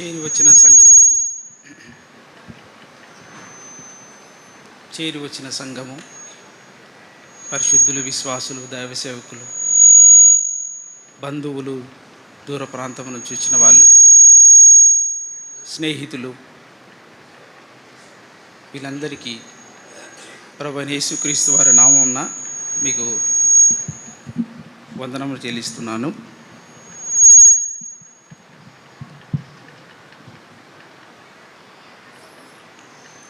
చేరి వచ్చిన సంగమునకు. చేరి వచ్చిన సంఘము పరిశుద్ధులు విశ్వాసులు దైవ సేవకులు బంధువులు దూర ప్రాంతం నుంచి వచ్చిన వాళ్ళు స్నేహితులు వీళ్ళందరికీ ప్రభనేసుక్రీస్తు వారి నామంన మీకు వందనములు చెల్లిస్తున్నాను.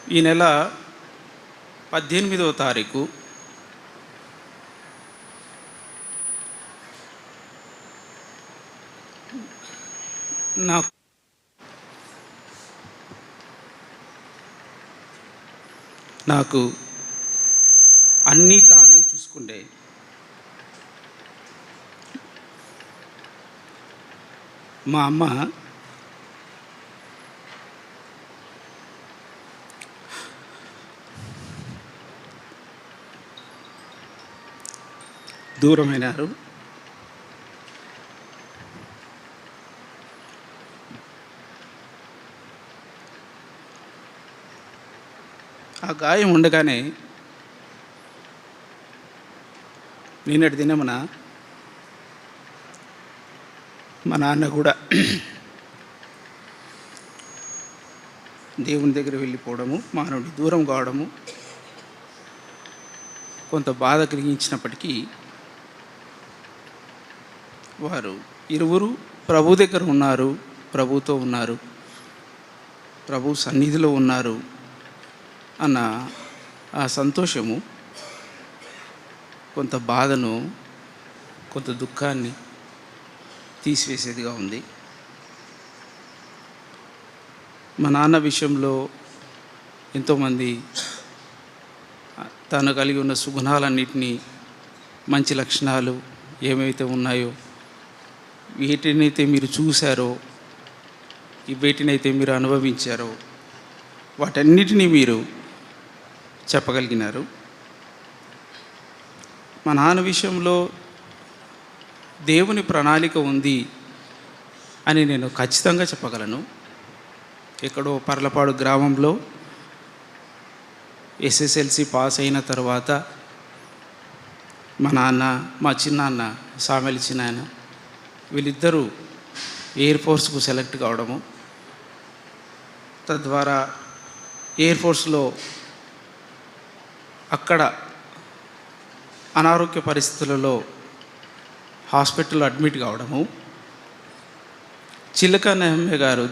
ఈ నెల పద్దెనిమిదవ తారీఖు. నాకు నాకు అన్నీ తానే చూసుకుండే మా అమ్మ దూరమైనారు. ఆ గాయం ఉండగానే నిన్నటి దినమున మా నాన్న కూడా దేవుని దగ్గర వెళ్ళిపోవడము మా నుండి దూరం కావడము కొంత బాధ కలిగించినప్పటికీ వారు ఇరువురు ప్రభు దగ్గర ఉన్నారు ప్రభుతో ఉన్నారు ప్రభు సన్నిధిలో ఉన్నారు అన్న ఆ సంతోషము కొంత బాధను కొంత దుఃఖాన్ని తీసివేసేదిగా ఉంది. మా నాన్న విషయంలో ఎంతోమంది తను కలిగి ఉన్న సుగుణాలన్నింటినీ మంచి లక్షణాలు ఏమైతే ఉన్నాయో వీటినైతే మీరు చూశారో వీటినైతే మీరు అనుభవించారో వాటన్నిటినీ మీరు చెప్పగలిగినారు. మా నాన్న విషయంలో దేవుని ప్రణాళిక ఉంది అని నేను ఖచ్చితంగా చెప్పగలను. ఎక్కడో పర్లపాడు గ్రామంలో ఎస్ఎస్ఎల్సి పాస్ అయిన తర్వాత మా నాన్న మా చిన్నాన్న సామెలి చిన్నాయన వీళ్ళిద్దరూ ఎయిర్ ఫోర్స్కు సెలెక్ట్ కావడము. తద్వారా ఎయిర్ ఫోర్స్లో అక్కడ అనారోగ్య పరిస్థితులలో హాస్పిటల్లో అడ్మిట్ కావడము. చిలక నెహమ్మే గారు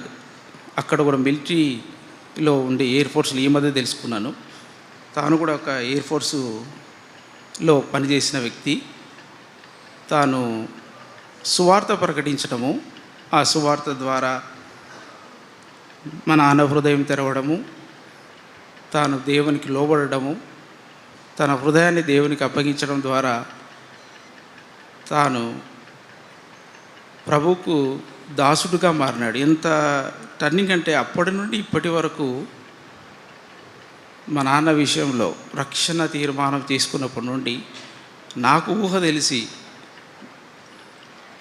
అక్కడ కూడా మిలిటరీలో ఉండే ఎయిర్ ఫోర్స్లో ఈ మధ్య తెలుసుకున్నాను. తాను కూడా ఒక ఎయిర్ ఫోర్సులో పనిచేసిన వ్యక్తి. తాను సువార్త ప్రకటించడము ఆ సువార్త ద్వారా మన నాన్న హృదయం తెరవడము తాను దేవునికి లోబడము తన హృదయాన్ని దేవునికి అప్పగించడం ద్వారా తాను ప్రభుకు దాసుడుగా మారినాడు. ఎంత టర్నింగ్ అంటే అప్పటి నుండి ఇప్పటి వరకు మా నాన్న విషయంలో రక్షణ తీర్మానం తీసుకున్నప్పటి నుండి నాకు ఊహ తెలిసి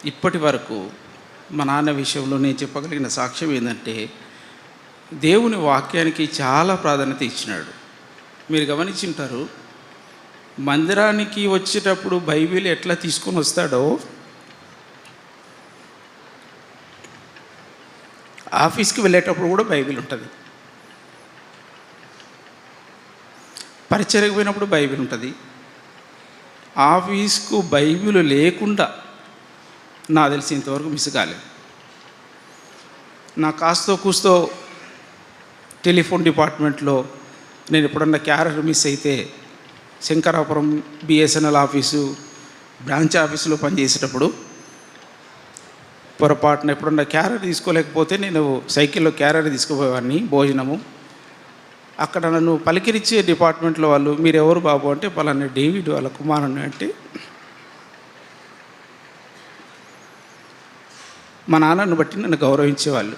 ఇప్పటి వరకు మా నాన్న విషయంలో నేను చెప్పగలిగిన సాక్ష్యం ఏంటంటే దేవుని వాక్యానికి చాలా ప్రాధాన్యత ఇచ్చినాడు. మీరు గమనించుంటారు మందిరానికి వచ్చేటప్పుడు బైబిల్ ఎట్లా తీసుకొని వస్తాడో? ఆఫీస్కి వెళ్ళేటప్పుడు కూడా బైబిల్ ఉంటుంది. పరిచయకు పోయినప్పుడు బైబిల్ ఉంటుంది. ఆఫీస్కు బైబిల్ లేకుండా నా తెలిసి ఇంతవరకు మిస్ కాలేదు. నా కాస్తో కూస్తో టెలిఫోన్ డిపార్ట్మెంట్లో నేను ఎప్పుడన్నా క్యారర్ మిస్ అయితే శంకరాపురం బిఎస్ఎన్ఎల్ ఆఫీసు బ్రాంచ్ ఆఫీసులో పనిచేసేటప్పుడు పొరపాటున ఎప్పుడన్నా క్యారెట్ తీసుకోలేకపోతే నేను సైకిల్లో క్యారెట్ తీసుకుపోయేవాడిని భోజనము. అక్కడ నన్ను పలికిరిచ్చే డిపార్ట్మెంట్లో వాళ్ళు మీరు ఎవరు బాబు? అంటే పలానా డేవిడ్ వాళ్ళ కుమారుని అంటే మా నాన్నను బట్టి నన్ను గౌరవించేవాళ్ళు.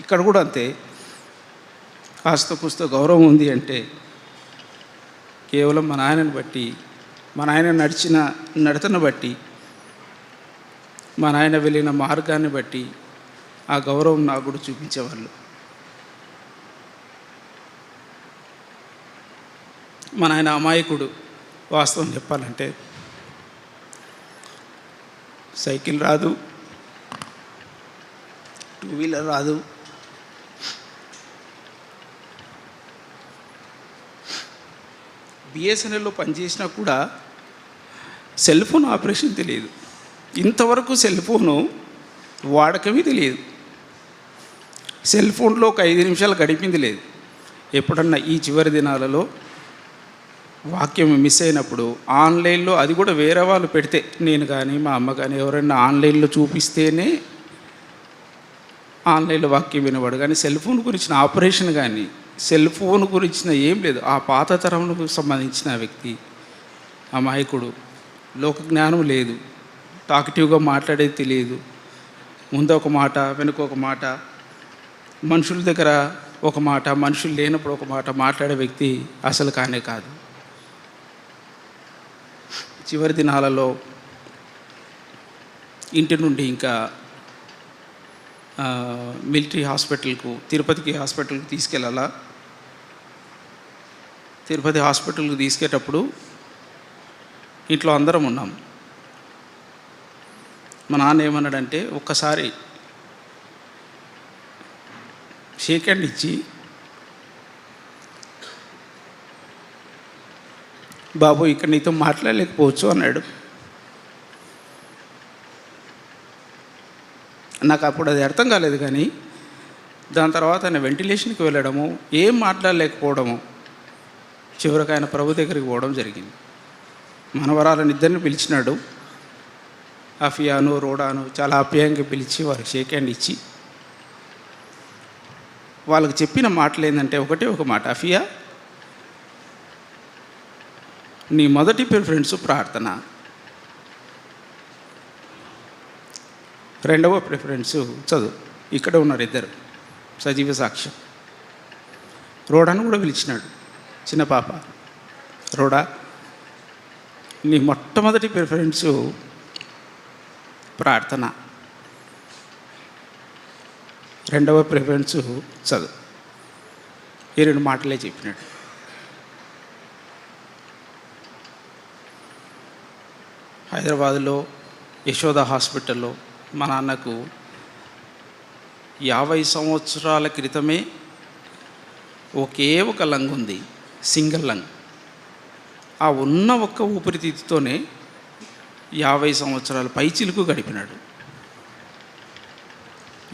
ఇక్కడ కూడా అంతే. కాస్త కూస్త గౌరవం ఉంది అంటే కేవలం మా నాయనను బట్టి మా నాయన నడిచిన నడతను బట్టి మా నాయన వెళ్ళిన మార్గాన్ని బట్టి ఆ గౌరవం నాకు కూడా చూపించేవాళ్ళు. మన ఆయన అమాయకుడు వాస్తవం చెప్పాలంటే. సైకిల్ రాదు. టూ వీలర్ రాదు. బిఎస్ఎన్ఎల్లో పనిచేసినా కూడా సెల్ ఫోన్ ఆపరేషన్ తెలియదు. ఇంతవరకు సెల్ ఫోను వాడకమే తెలియదు. సెల్ ఫోన్లో ఒక ఐదు నిమిషాలు గడిపింది లేదు. ఎప్పుడన్నా ఈ చివరి దినాలలో వాక్యం మిస్ అయినప్పుడు ఆన్లైన్లో అది కూడా వేరే వాళ్ళు పెడితే నేను కానీ మా అమ్మ కానీ ఎవరైనా ఆన్లైన్లో చూపిస్తేనే ఆన్లైన్లో వాక్యం వినబడు కానీ సెల్ ఫోన్ గురించిన ఆపరేషన్ కానీ సెల్ ఫోన్ గురించిన ఏం లేదు. ఆ పాత తరంకు సంబంధించిన వ్యక్తి అమాయకుడు. లోక జ్ఞానం లేదు. టాకిటివ్గా మాట్లాడేది తెలియదు. ముందు ఒక మాట వెనుక ఒక మాట. మనుషుల దగ్గర ఒక మాట మనుషులు లేనప్పుడు ఒక మాట మాట్లాడే వ్యక్తి అసలు కానే కాదు. చివరి దినాలలో ఇంటి నుండి ఇంకా మిలిటరీ హాస్పిటల్కు తిరుపతికి హాస్పిటల్కి తీసుకెళ్ళాలా? తిరుపతి హాస్పిటల్కి తీసుకెటప్పుడు ఇంట్లో అందరం ఉన్నాం. మా నాన్న ఏమన్నాడంటే ఒక్కసారి షేక్ హ్యాండ్ ఇచ్చి బాబు ఇక్కడ నీతో మాట్లాడలేకపోవచ్చు అన్నాడు. నాకు అప్పుడు అది అర్థం కాలేదు కానీ దాని తర్వాత ఆయన వెంటిలేషన్కి వెళ్ళడము ఏం మాట్లాడలేకపోవడము చివరికి ఆయన ప్రభు దగ్గరికి పోవడం జరిగింది. మనవరాలను ఇద్దరిని పిలిచినాడు. అఫియాను రోడాను చాలా ఆప్యాయంగా పిలిచి వారికి షేక్ హ్యాండ్ ఇచ్చి వాళ్ళకి చెప్పిన మాటలు ఏంటంటే ఒకటే ఒక మాట అఫియా నీ మొదటి ప్రిఫరెన్స్ ప్రార్థన. రెండవ ప్రిఫరెన్స్ చదువు. ఇక్కడ ఉన్నారు ఇద్దరు. సజీవ సాక్ష్యం. రోడాను కూడా పిలిచినాడు. చిన్న పాప. రోడా నీ మొట్టమొదటి ప్రిఫరెన్స్ ప్రార్థన. రెండవ ప్రిఫరెన్స్ చదువు. ఈ రెండు మాటలే చెప్పినాడు. హైదరాబాద్లో యశోద హాస్పిటల్లో మా నాన్నకు యాభై సంవత్సరాల క్రితమే ఒకే ఒక లంగ్ ఉంది సింగిల్ లంగ్. ఆ ఉన్న ఒక్క ఊపిరితిత్తుతోనే యాభై సంవత్సరాల పైచిలుకు గడిపినాడు.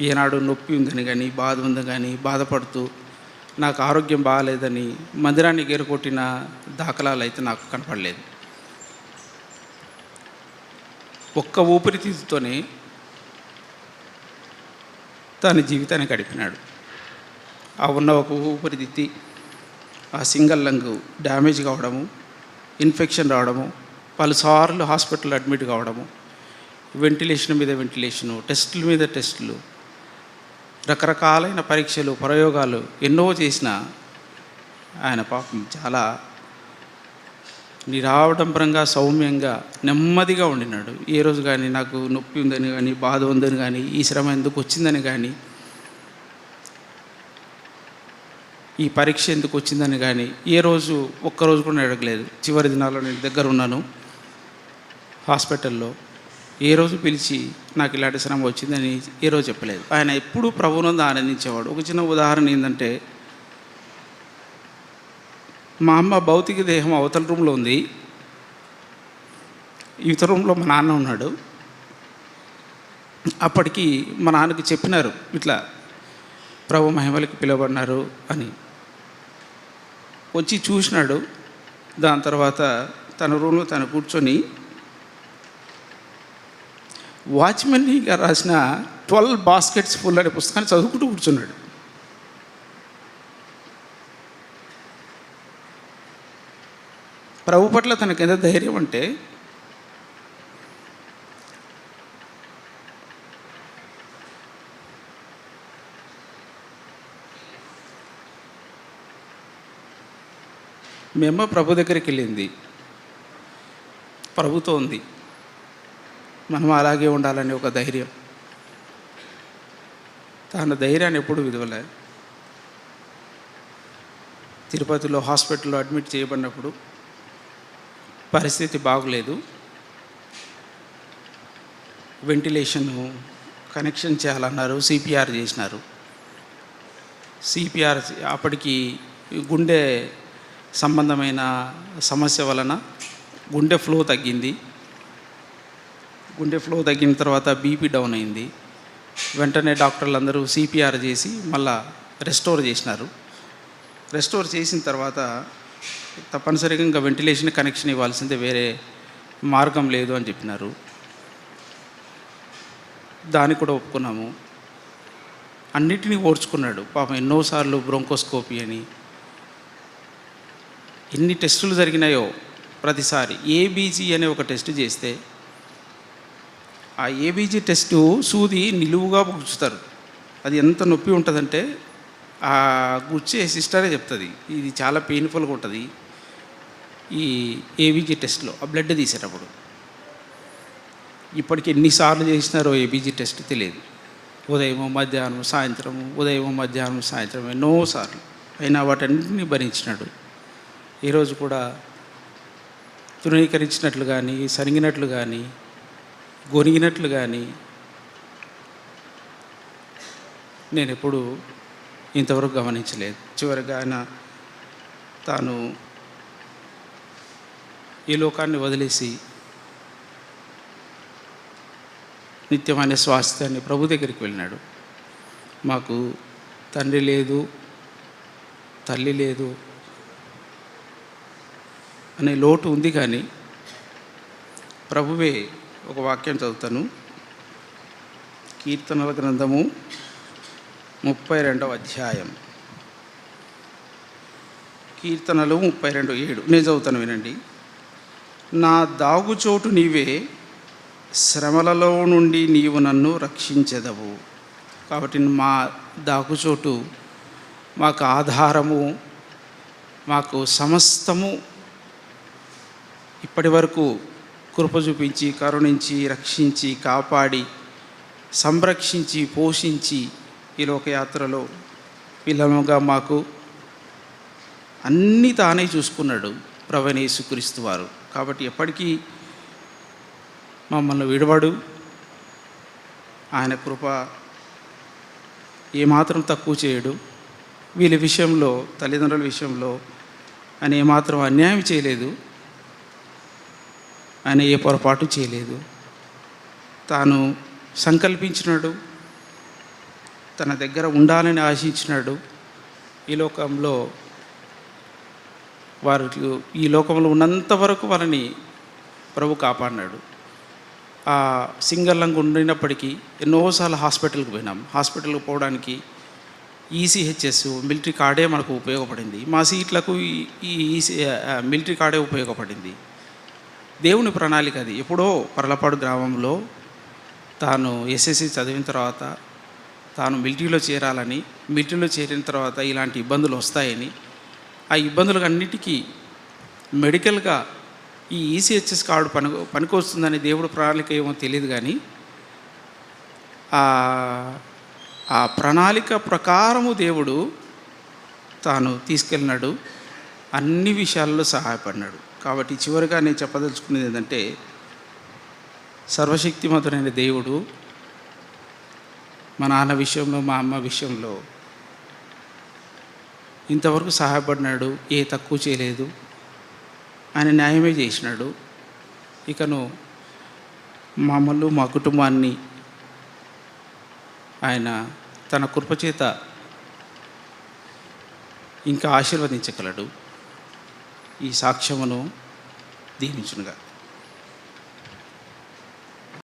ఏనాడు నొప్పి ఉందని కానీ బాధ ఉందని కానీ బాధపడుతూ నాకు ఆరోగ్యం బాగాలేదని మందిరాన్ని గేరుకొట్టిన దాఖలాలు అయితే నాకు కనపడలేదు. ఒక్క ఊపిరితిత్తుతోనే తన జీవితాన్ని గడిపినాడు. ఆ ఉన్న ఒక ఊపిరితిత్తి ఆ సింగల్ లంగ్ డ్యామేజ్ కావడము ఇన్ఫెక్షన్ రావడము పలుసార్లు హాస్పిటల్ అడ్మిట్ కావడము వెంటిలేషన్ మీద వెంటిలేషను టెస్టుల మీద టెస్టులు రకరకాలైన పరీక్షలు ప్రయోగాలు ఎన్నో చేసిన ఆయన పాపం చాలా నిరాడంబరంగా సౌమ్యంగా నెమ్మదిగా ఉండినాడు. ఏ రోజు కానీ నాకు నొప్పి ఉందని కానీ బాధ ఉందని కానీ ఈ శ్రమ ఎందుకు వచ్చిందని కానీ ఈ పరీక్ష ఎందుకు వచ్చిందని కానీ ఏ రోజు ఒక్కరోజు కూడా అడగలేదు. చివరి దినాల్లో నేను దగ్గర ఉన్నాను హాస్పిటల్లో. ఏ రోజు పిలిచి నాకు ఇలాంటి శ్రమ వచ్చిందని ఏ రోజు చెప్పలేదు. ఆయన ఎప్పుడూ ప్రభునందు ఆనందించేవాడు. ఒక చిన్న ఉదాహరణ ఏంటంటే మా అమ్మ భౌతిక దేహం అవతల రూమ్లో ఉంది. ఇవతల రూమ్లో మా నాన్న ఉన్నాడు. అప్పటికి మా నాన్నకి చెప్పినారు ఇట్లా ప్రభు మహిమలకి పిలువబడినారు అని. వచ్చి చూసినాడు. దాని తర్వాత తన రూమ్లో తను కూర్చొని వాచ్మెన్ గారు రాసిన ట్వెల్వ్ బాస్కెట్స్ ఫుల్ అనే పుస్తకాన్ని చదువుకుంటూ కూర్చున్నాడు. ప్రభు పట్ల తనకు ఎంత ధైర్యం అంటే మేమ్మ ప్రభు దగ్గరికి వెళ్ళింది. ప్రభుతో ఉంది. మనం అలాగే ఉండాలని ఒక ధైర్యం. తన ధైర్యాన్ని ఎప్పుడు విధవలే. తిరుపతిలో హాస్పిటల్లో అడ్మిట్ చేయబడినప్పుడు పరిస్థితి బాగులేదు. వెంటిలేషన్ కనెక్షన్ చేయాలన్నారు సిపిఆర్ చేసినారు. సిపిఆర్ అప్పటికి గుండె సంబంధమైన సమస్య వలన గుండె ఫ్లో తగ్గింది. గుండె ఫ్లో తగ్గిన తర్వాత బీపీ డౌన్ అయింది. వెంటనే డాక్టర్లు అందరూ సిపిఆర్ చేసి మళ్ళా రెస్టోర్ చేసినారు. రెస్టోర్ చేసిన తర్వాత తప్పనిసరిగా ఇంకా వెంటిలేషన్ కనెక్షన్ ఇవ్వాల్సిందే వేరే మార్గం లేదు అని చెప్పినారు. దానికి కూడా ఒప్పుకున్నాము. అన్నిటినీ ఓడ్చుకున్నాడు. పాపం ఎన్నోసార్లు బ్రోంకోస్కోపీ అని. ఎన్ని టెస్టులు జరిగినాయో ప్రతిసారి. ఏబీజీ అనే ఒక టెస్ట్ చేస్తే ఆ ఏబీజీ టెస్టు సూది నిలువుగా గుచ్చుతారు. అది ఎంత నొప్పి ఉంటుందంటే ఆ గుచ్చే సిస్టరే చెప్తుంది. ఇది చాలా పెయిన్ఫుల్గా ఉంటుంది. ఈ ఏబీజీ టెస్ట్లో ఆ బ్లడ్ తీసేటప్పుడు. ఇప్పటికి ఎన్నిసార్లు చేసినారో ఏబీజీ టెస్ట్ తెలియదు. ఉదయం మధ్యాహ్నం సాయంత్రం ఉదయం మధ్యాహ్నం సాయంత్రం ఎన్నోసార్లు అయినా వాటన్నింటినీ భరించినాడు. ఈరోజు కూడా తృణీకరించినట్లు కానీ సరిగినట్లు కానీ గొనిగినట్లు కానీ నేను ఎప్పుడు ఇంతవరకు గమనించలేదు. చివరిగా ఆయన తాను ఈ లోకాన్ని వదిలేసి నిత్యమైన స్వాస్థ్యాన్ని ప్రభు దగ్గరికి వెళ్ళినాడు. మాకు తండ్రి లేదు తల్లి లేదు అనే లోటు ఉంది కానీ ప్రభువే ఒక వాక్యం చదువుతాను. కీర్తనల గ్రంథము ముప్పై రెండవ అధ్యాయం. కీర్తనలు ముప్పై రెండు ఏడు. నేను చదువుతాను వినండి. నా దాగుచోటు నీవే శ్రమలలో నుండి నీవు నన్ను రక్షించెదవు. కాబట్టి మా దాగుచోటు మాకు ఆధారము మాకు సమస్తము ఇప్పటి వరకు కృప చూపించి కరుణించి రక్షించి కాపాడి సంరక్షించి పోషించి ఈ లోకయాత్రలో పిల్లలుగా మాకు అన్నీ తానే చూసుకున్నాడు. ప్రవణేశుక్రీస్తు వారు. కాబట్టి ఎప్పటికీ మమ్మల్ని విడవడు. ఆయన కృప ఏమాత్రం తక్కువ చేయడు. వీళ్ళ విషయంలో తల్లిదండ్రుల విషయంలో ఆయన ఏమాత్రం అన్యాయం చేయలేదు. ఆయన ఏ పొరపాటు చేయలేదు. తాను సంకల్పించినాడు. తన దగ్గర ఉండాలని ఆశించినాడు. ఈ లోకంలో వారు ఈ లోకంలో ఉన్నంత వరకు వారిని ప్రభు కాపాడినాడు. ఆ సింగల్లంగా ఉండినప్పటికీ ఎన్నోసార్లు హాస్పిటల్కి పోయినాం. హాస్పిటల్కి పోవడానికి ఈసీహెచ్ఎస్ మిలిటరీ కార్డే మనకు ఉపయోగపడింది. మా సీట్లకు ఈ- ఈ ఈసీ మిలిటరీ కార్డే ఉపయోగపడింది. దేవుని ప్రణాళిక అది. ఎప్పుడో పర్లపాడు గ్రామంలో తాను ఎస్ఎస్సి చదివిన తర్వాత తాను మిలిటరీలో చేరాలని మిలిటరీలో చేరిన తర్వాత ఇలాంటి ఇబ్బందులు వస్తాయని ఆ ఇబ్బందులకు అన్నిటికీ మెడికల్గా ఈ ఈసీహెచ్ఎస్ కార్డు పని పనికొస్తుందని దేవుడు ప్రణాళిక ఏమో తెలియదు కానీ ఆ- ఆ ప్రణాళిక ప్రకారము దేవుడు తాను తీసుకెళ్ళినాడు అన్ని విషయాల్లో సహాయపడినాడు. కాబట్టి చివరిగా నేను చెప్పదలుచుకునేది ఏంటంటే సర్వశక్తిమంతుడైన దేవుడు మా నాన్న విషయంలో మా అమ్మ విషయంలో ఇంతవరకు సహాయపడినాడు ఏ తక్కువ చేయలేదు ఆయన న్యాయమే చేసినాడు. ఇకను మమ్మల్ని మా కుటుంబాన్ని ఆయన తన కృపచేత ఇంకా ఆశీర్వదించగలడు. ఈ సాక్ష్యమును దీవించునుగా